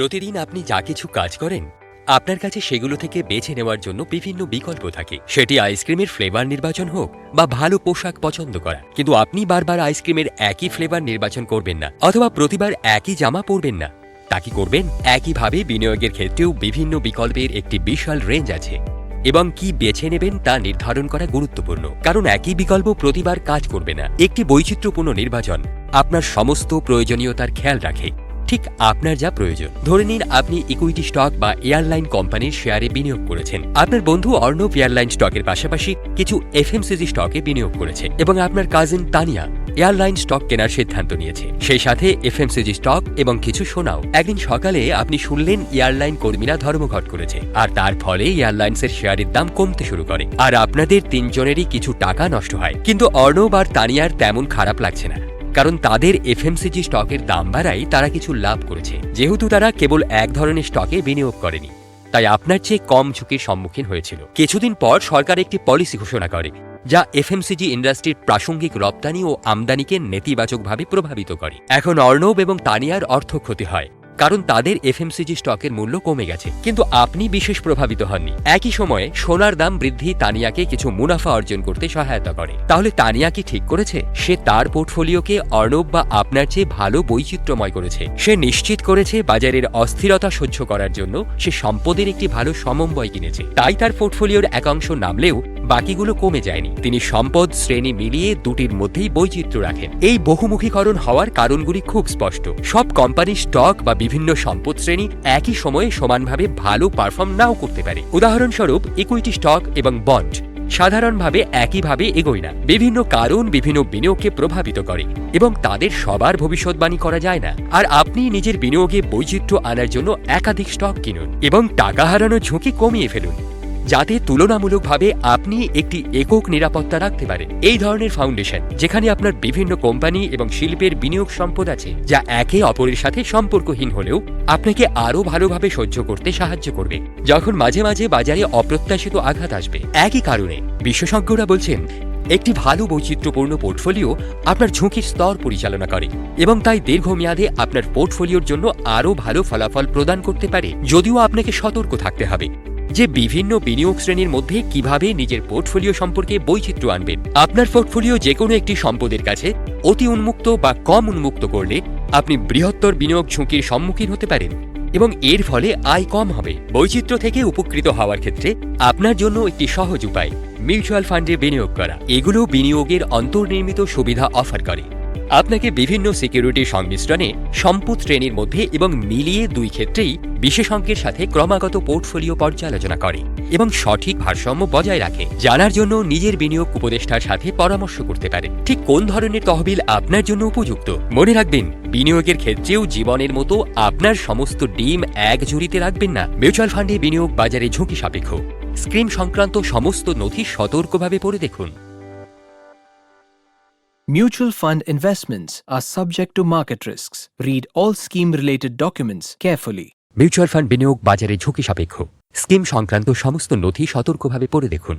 প্রতিদিন আপনি যা কিছু কাজ করেন, আপনার কাছে সেগুলো থেকে বেছে নেওয়ার জন্য বিভিন্ন বিকল্প থাকে। সেটি আইসক্রিমের ফ্লেভার নির্বাচন হোক বা ভালো পোশাক পছন্দ করা কিন্তু আপনি বারবার আইসক্রিমের একই ফ্লেভার নির্বাচন করবেন না অথবা প্রতিবার একই জামা পরবেন না। তা কি করবেন? একইভাবে বিনিয়োগের ক্ষেত্রেও বিভিন্ন বিকল্পের একটি বিশাল রেঞ্জ আছে। এবং কি বেছে নেবেন তা নির্ধারণ করা গুরুত্বপূর্ণ। কারণ একই বিকল্প প্রতিবার কাজ করবে না। একটি বৈচিত্র্যপূর্ণ নির্বাচন আপনার সমস্ত প্রয়োজনীয়তার খেয়াল রাখে। ঠিক আপনার যা প্রয়োজন। ধরে নিন আপনি ইকুইটি স্টক বা এয়ারলাইন কোম্পানির শেয়ারে বিনিয়োগ করেছেন। আপনার বন্ধু অর্ণব এয়ারলাইন স্টকের পাশাপাশি কিছু এফএমসিজি স্টকে বিনিয়োগ করেছে এবং আপনার কাজিন তানিয়া এয়ারলাইন স্টক কেনার সিদ্ধান্ত নিয়েছে। সেই সাথে এফএমসিজি স্টক এবং কিছু শোনাও একদিন সকালে আপনি শুনলেন এয়ারলাইন কর্মীরা ধর্মঘট করেছে আর তার ফলে এয়ারলাইন্সের শেয়ারের দাম কমতে শুরু করে। আর আপনাদের তিনজনেরই কিছু টাকা নষ্ট হয়। কিন্তু অর্ণব আর তানিয়ার তেমন খারাপ লাগছে না। কারণ তাদের এফএমসিজি স্টকের দাম বাড়ায় তারা কিছু লাভ করেছে। যেহেতু তারা কেবল এক ধরনের স্টকে বিনিয়োগ করেনি, তাই আপনার চেয়ে কম ঝুঁকির সম্মুখীন হয়েছিল। কিছুদিন পর সরকার একটি পলিসি ঘোষণা করে, যা এফএমসিজি ইন্ডাস্ট্রির প্রাসঙ্গিক রপ্তানি ও আমদানিকে নেতিবাচকভাবে প্রভাবিত করে। এখন অর্ণব এবং তানিয়ার অর্থ ক্ষতি হয়। কারণ তাদের এফএমসিজি স্টকের মূল্য কমে গেছে। কিন্তু আপনি বিশেষ প্রভাবিত হননি। একই সময়ে সোনার দাম বৃদ্ধি তানিয়াকে কিছু মুনাফা অর্জন করতে সহায়তা করে। তাহলে তানিয়া কি ঠিক করেছে? সে তার পোর্টফোলিওকে অর্ণব বা আপনার চেয়ে ভালো বৈচিত্র্যময় করেছে। সে নিশ্চিত করেছে বাজারের অস্থিরতা সহ্য করার জন্য সে সম্পদের একটি ভালো সমন্বয় কিনেছে। তাই তার পোর্টফোলিওর একাংশ নামলেও বাকিগুলো কমে যায়নি। তিনি সম্পদ শ্রেণি মিলিয়ে দুটির মধ্যেই বৈচিত্র্য রাখেন। এই বহুমুখীকরণ হওয়ার কারণগুলি খুব স্পষ্ট। সব কোম্পানির স্টক বা বিভিন্ন সম্পদ শ্রেণি একই সময়ে সমানভাবে ভালো পারফর্ম নাও করতে পারে। উদাহরণস্বরূপ ইকুইটি স্টক এবং বন্ড সাধারণভাবে একইভাবে এগোয় না। বিভিন্ন কারণ বিভিন্ন বিনিয়োগকে প্রভাবিত করে এবং তাদের সবার ভবিষ্যৎবাণী করা যায় না। আর আপনি নিজের বিনিয়োগে বৈচিত্র্য আনার জন্য একাধিক স্টক কিনুন এবং টাকা হারানোর ঝুঁকি কমিয়ে ফেলুন। যাতে তুলনামূলকভাবে আপনি একটি একক নিরাপত্তা রাখতে পারেন। এই ধরনের ফাউন্ডেশন, যেখানে আপনার বিভিন্ন কোম্পানি এবং শিল্পের বিনিয়োগ সম্পদ আছে, যা একে অপরের সাথে সম্পর্কহীন হলেও আপনাকে আরও ভালোভাবে সহ্য করতে সাহায্য করবে। যখন মাঝে মাঝে বাজারে অপ্রত্যাশিত আঘাত আসবে, একই কারণে বিশেষজ্ঞরা বলছেন, একটি ভালো বৈচিত্র্যপূর্ণ পোর্টফোলিও আপনার ঝুঁকির স্তর পরিচালনা করে এবং তাই দীর্ঘমেয়াদে আপনার পোর্টফোলিওর জন্য আরও ভালো ফলাফল প্রদান করতে পারে, যদিও আপনাকে সতর্ক থাকতে হবে। যে বিভিন্ন বিনিয়োগ শ্রেণির মধ্যে কীভাবে নিজের পোর্টফোলিও সম্পর্কে বৈচিত্র্য আনবেন। আপনার পোর্টফোলিও যে কোনো একটি সম্পদের কাছে অতি উন্মুক্ত বা কম উন্মুক্ত করলে আপনি বৃহত্তর বিনিয়োগ ঝুঁকির সম্মুখীন হতে পারেন এবং এর ফলে আয় কম হবে। বৈচিত্র্য থেকে উপকৃত হওয়ার ক্ষেত্রে আপনার জন্য একটি সহজ উপায়, মিউচুয়াল ফান্ডে বিনিয়োগ করা। এগুলো বিনিয়োগের অন্তর্নির্মিত সুবিধা অফার করে। আপনাকে বিভিন্ন সিকিউরিটি সংমিশ্রণে সম্পদ শ্রেণির মধ্যে এবং মিলিয়ে দুই ক্ষেত্রেই বিশেষজ্ঞের সাথে ক্রমাগত পোর্টফোলিও পর্যালোচনা করে এবং সঠিক ভারসাম্য বজায় রাখে। জানার জন্য নিজের বিনিয়োগ উপদেষ্টার সাথে পরামর্শ করতে পারে। ঠিক কোন ধরনের তহবিল আপনার জন্য উপযুক্ত? মনে রাখবেন, বিনিয়োগের ক্ষেত্রেও জীবনের মতো আপনার সমস্ত ডিম এক ঝুড়িতে রাখবেন না। মিউচুয়াল ফান্ডে বিনিয়োগ বাজারে ঝুঁকি সাপেক্ষ। স্ক্রিম সংক্রান্ত সমস্ত নথি সতর্কভাবে পড়ে দেখুন। Mutual fund investments are subject to market risks. Read all scheme related documents carefully. Mutual fund বিনিয়োগ বাজারে ঝুঁকি সাপেক্ষ স্কিম সংক্রান্ত সমস্ত নথি সতর্কভাবে পড়ে দেখুন